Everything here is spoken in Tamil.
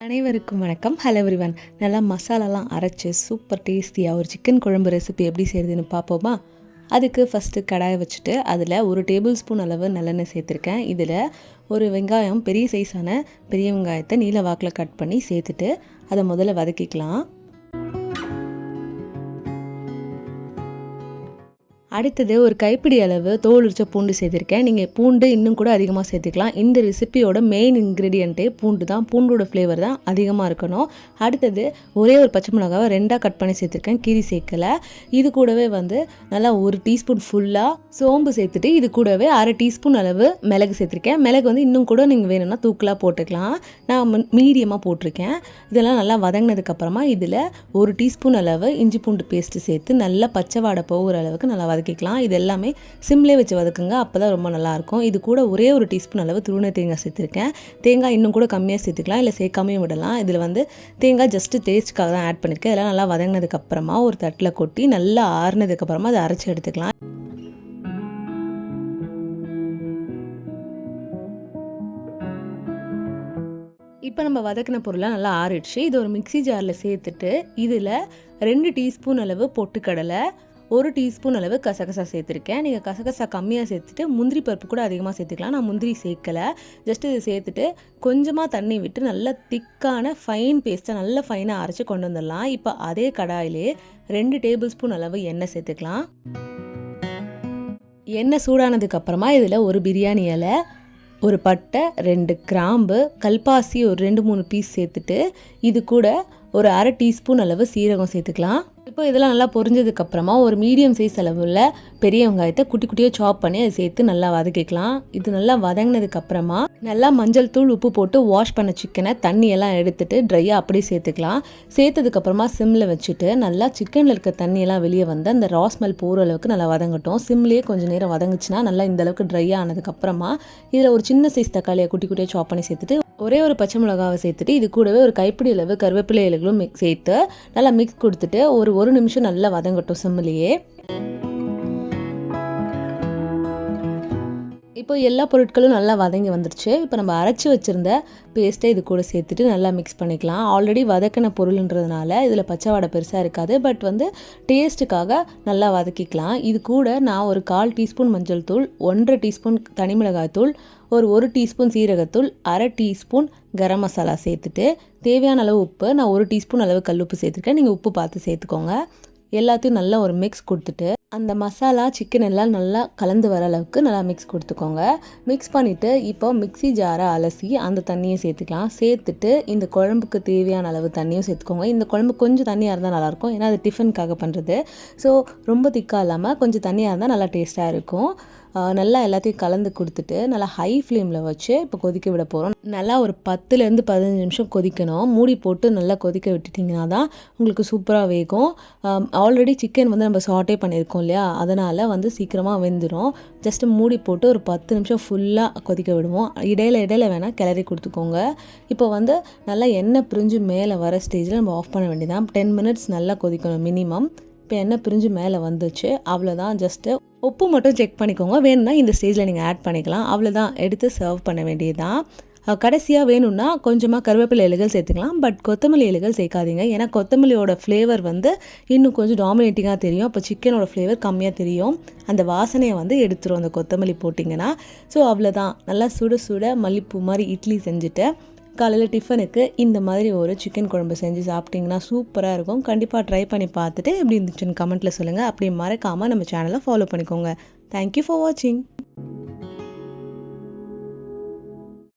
அனைவருக்கும் வணக்கம். ஹலோ எவ்ரிவன் நல்லா மசாலாலாம் அரைச்சி சூப்பர் டேஸ்டியாக ஒரு சிக்கன் குழம்பு ரெசிபி எப்படி செய்கிறதுன்னு பார்ப்போமா? அதுக்கு ஃபஸ்ட்டு கடாயை வச்சுட்டு அதில் ஒரு டேபிள் ஸ்பூன் அளவு நல்லெண்ணெய் சேர்த்துருக்கேன். இதில் ஒரு வெங்காயம் பெரிய சைஸான பெரிய வெங்காயத்தை நீல வாக்கில் கட் பண்ணி சேர்த்துட்டு அதை முதல்ல வதக்கிக்கலாம். அடுத்தது ஒரு கைப்பிடி அளவு தோல் உரிச்ச பூண்டு சேர்த்துருக்கேன். நீங்கள் பூண்டு இன்னும் கூட அதிகமாக சேர்த்துக்கலாம். இந்த ரெசிபியோட மெயின் இன்க்ரீடியண்ட்டே பூண்டு தான். பூண்டோட ஃப்ளேவர் தான் அதிகமாக இருக்கணும். அடுத்தது ஒரே ஒரு பச்சை மிளகாவை ரெண்டாக கட் பண்ணி சேர்த்துருக்கேன். கீரி சேர்க்கலை. இது கூடவே வந்து நல்லா ஒரு டீஸ்பூன் ஃபுல்லாக சோம்பு சேர்த்துட்டு இது கூடவே அரை டீஸ்பூன் அளவு மிளகு சேர்த்துருக்கேன். மிளகு வந்து இன்னும் கூட நீங்கள் வேணும்னா தூக்கலாக போட்டுக்கலாம். நான் மீடியமாக போட்டிருக்கேன். இதெல்லாம் நல்லா வதங்கினதுக்கப்புறமா இதில் ஒரு டீஸ்பூன் அளவு இஞ்சி பூண்டு பேஸ்ட்டு சேர்த்து நல்லா பச்சை வாடை போகிற அளவுக்கு நல்லா வதக்கிக்கலாம். இது எல்லாமே சிம்லே வச்சு வதக்குங்க. அப்போ தான் ரொம்ப நல்லாயிருக்கும். இது கூட ஒரே ஒரு டீஸ்பூன் அளவு துருணை தேங்காய் சேர்த்துருக்கேன். தேங்காய் இன்னும் கூட கம்மியாக சேர்த்துக்கலாம். இல்லை சேர்க்காமையும் விடலாம். இதில் வந்து தேங்காய் ஜஸ்ட்டு டேஸ்ட்டுக்காக தான் ஆட் பண்ணியிருக்கேன். இதெல்லாம் நல்லா வதங்கினதுக்கப்புறமா ஒரு தட்டில் கொட்டி நல்லா ஆறுனதுக்கப்புறமா அதை அரைச்சி எடுத்துக்கலாம். இப்போ நம்ம வதக்கின பொருளாக நல்லா ஆறிடுச்சு. இது ஒரு மிக்சி ஜாரில் சேர்த்துட்டு இதில் ரெண்டு டீஸ்பூன் அளவு பொட்டுக்கடலை ஒரு டீஸ்பூன் அளவு கசகசா சேர்த்துருக்கேன். நீங்கள் கசகசா கம்மியாக சேர்த்துட்டு முந்திரி பருப்பு கூட அதிகமாக சேர்த்துக்கலாம். நான் முந்திரி சேர்க்கலை. ஜஸ்ட் இதை சேர்த்துட்டு கொஞ்சமாக தண்ணி விட்டு நல்லா திக்கான ஃபைன் பேஸ்ட்டை நல்லா ஃபைனாக அரைச்சி கொண்டு வந்துடலாம். இப்போ அதே கடாயிலே ரெண்டு டேபிள் ஸ்பூன் அளவு எண்ணெய் சேர்த்துக்கலாம். எண்ணெய் சூடானதுக்கப்புறமா இதில் ஒரு பிரியாணி இலை ஒரு பட்டை ரெண்டு கிராம்பு கல்பாசி ஒரு ரெண்டு மூணு பீஸ் சேர்த்துட்டு இது கூட ஒரு அரை டீஸ்பூன் அளவு சீரகம் சேர்த்துக்கலாம். இப்போ இதெல்லாம் நல்லா பொரிஞ்சதுக்கப்புறமா ஒரு மீடியம் சைஸ் அளவில் பெரிய வெங்காயத்தை குட்டி குட்டியாக சாப் பண்ணி அதை சேர்த்து நல்லா வதக்கிக்கலாம். இது நல்லா வதங்கினதுக்கப்புறமா நல்லா மஞ்சள் தூள் உப்பு போட்டு வாஷ் பண்ண சிக்கனை தண்ணியெல்லாம் எடுத்துட்டு ட்ரையாக அப்படியே சேர்த்துக்கலாம். சேர்த்ததுக்கப்புறமா சிம்மில் வச்சுட்டு நல்லா சிக்கனில் இருக்க தண்ணியெல்லாம் வெளியே வந்து அந்த ராஸ்மெல் போகிற அளவுக்கு நல்லா வதங்கட்டும். சிம்லேயே கொஞ்சம் நேரம் வதங்குச்சுன்னா நல்லா இந்த அளவுக்கு ட்ரை ஆனதுக்கப்புறமா இதில் ஒரு சின்ன சைஸ் தக்காளியை குட்டி குட்டியாக சாப் பண்ணி சேர்த்துட்டு ஒரே ஒரு பச்சை மிளகாவை சேர்த்துட்டு இது கூடவே ஒரு கைப்பிடி அளவு கருவேப்பிலை இலைகளும் மிக்ஸ் சேர்த்து நல்லா மிக்ஸ் கொடுத்துட்டு ஒரு ஒரு நிமிஷம் நல்லா வதங்கட்டும் சிம்மிலேயே. இப்போ எல்லா பொருட்களும் நல்லா வதங்கி வந்துருச்சு. இப்போ நம்ம அரைச்சி வச்சுருந்த பேஸ்ட்டை இது கூட சேர்த்துட்டு நல்லா மிக்ஸ் பண்ணிக்கலாம். ஆல்ரெடி வதக்கின பொருள்ன்றதுனால இதில் பச்சை வாடை பெருசாக இருக்காது. பட் வந்து டேஸ்ட்டுக்காக நல்லா வதக்கிக்கலாம். இது கூட நான் ஒரு கால் டீஸ்பூன் மஞ்சள் தூள் ஒன்றரை டீஸ்பூன் தனி மிளகாய் தூள் ஒரு ஒரு டீஸ்பூன் சீரகத்தூள் அரை டீஸ்பூன் கரம் மசாலா சேர்த்துட்டு தேவையான அளவு உப்பு நான் ஒரு டீஸ்பூன் அளவு கல் உப்பு சேர்த்துருக்கேன். நீங்கள் உப்பு பார்த்து சேர்த்துக்கோங்க. எல்லாத்தையும் நல்லா ஒரு மிக்ஸ் கொடுத்துட்டு அந்த மசாலா சிக்கன் எல்லாம் நல்லா கலந்து வர அளவுக்கு நல்லா மிக்ஸ் கொடுத்துக்கோங்க. மிக்ஸ் பண்ணிவிட்டு இப்போ மிக்ஸி ஜாரை அலசி அந்த தண்ணியை சேர்த்துக்கலாம். சேர்த்துட்டு இந்த குழம்புக்கு தேவையான அளவு தண்ணியும் சேர்த்துக்கோங்க. இந்த குழம்பு கொஞ்சம் தண்ணியாக இருந்தால் நல்லாயிருக்கும் ஏன்னா அது டிஃபனுக்காக பண்ணுறது ஸோ ரொம்ப திக்காக இல்லாமல் கொஞ்சம் தண்ணியாக இருந்தால் நல்லா டேஸ்ட்டாக இருக்கும். நல்லா எல்லாத்தையும் கலந்து கொடுத்துட்டு நல்லா ஹை ஃப்ளேமில் வச்சு இப்போ கொதிக்க விட போகிறோம் நல்லா ஒரு பத்துலேருந்து பதினஞ்சு நிமிஷம் கொதிக்கணும். மூடி போட்டு நல்லா கொதிக்க விட்டுட்டிங்கன்னா தான் உங்களுக்கு சூப்பராக வேகும். ஆல்ரெடி சிக்கன் வந்து நம்ம சாட்டே பண்ணியிருக்கோம் இல்லையா? அதனால் வந்து சீக்கிரமாக வெந்துடும் ஜஸ்ட்டு மூடி போட்டு ஒரு பத்து நிமிஷம் ஃபுல்லாக கொதிக்க விடுவோம். இடையில இடையில வேணால் கிளறி கொடுத்துக்கோங்க. இப்போ வந்து நல்லா எண்ணெய் பிரிஞ்சு மேலே வர ஸ்டேஜில் நம்ம ஆஃப் பண்ண வேண்டியதான் டென் மினிட்ஸ் நல்லா கொதிக்கணும் மினிமம் இப்போ எண்ணெய் பிரிஞ்சு மேலே வந்துச்சு. அவ்வளோதான் ஜஸ்ட்டு உப்பு மட்டும் செக் பண்ணிக்கோங்க. வேணும்னா இந்த ஸ்டேஜில் நீங்கள் ஆட் பண்ணிக்கலாம். அவ்வளோதான் எடுத்து சர்வ் பண்ண வேண்டியதுதான். கடைசியாக வேணும்னா கொஞ்சமாக கருவேப்பிலை இலைகள் சேர்த்துக்கலாம். பட் கொத்தமல்லி இலைகள் சேர்க்காதீங்க. ஏன்னா கொத்தமல்லியோட ஃப்ளேவர் வந்து இன்னும் கொஞ்சம் டாமினேட்டிங்காக தெரியும். அப்போ சிக்கனோட ஃப்ளேவர் கம்மியாக தெரியும். அந்த வாசனையை வந்து எடுத்துரும் அந்த கொத்தமல்லி போட்டிங்கன்னா. ஸோ அவ்வளோதான் நல்லா சுட சுட மல்லிப்பூ மாதிரி இட்லி செஞ்சுட்டு காலையில் டிஃபனுக்கு இந்த மாதிரி ஒரு சிக்கன் குழம்பு செஞ்சு சாப்பிட்டிங்கன்னா சூப்பராக இருக்கும். கண்டிப்பாக ட்ரை பண்ணி பார்த்துட்டு எப்படி இருந்துச்சுன்னு கமெண்ட்டில் சொல்லுங்கள் அப்படி மறக்காமல் நம்ம சேனலை ஃபாலோ பண்ணிக்கோங்க. தேங்க்யூ ஃபார் வாட்சிங்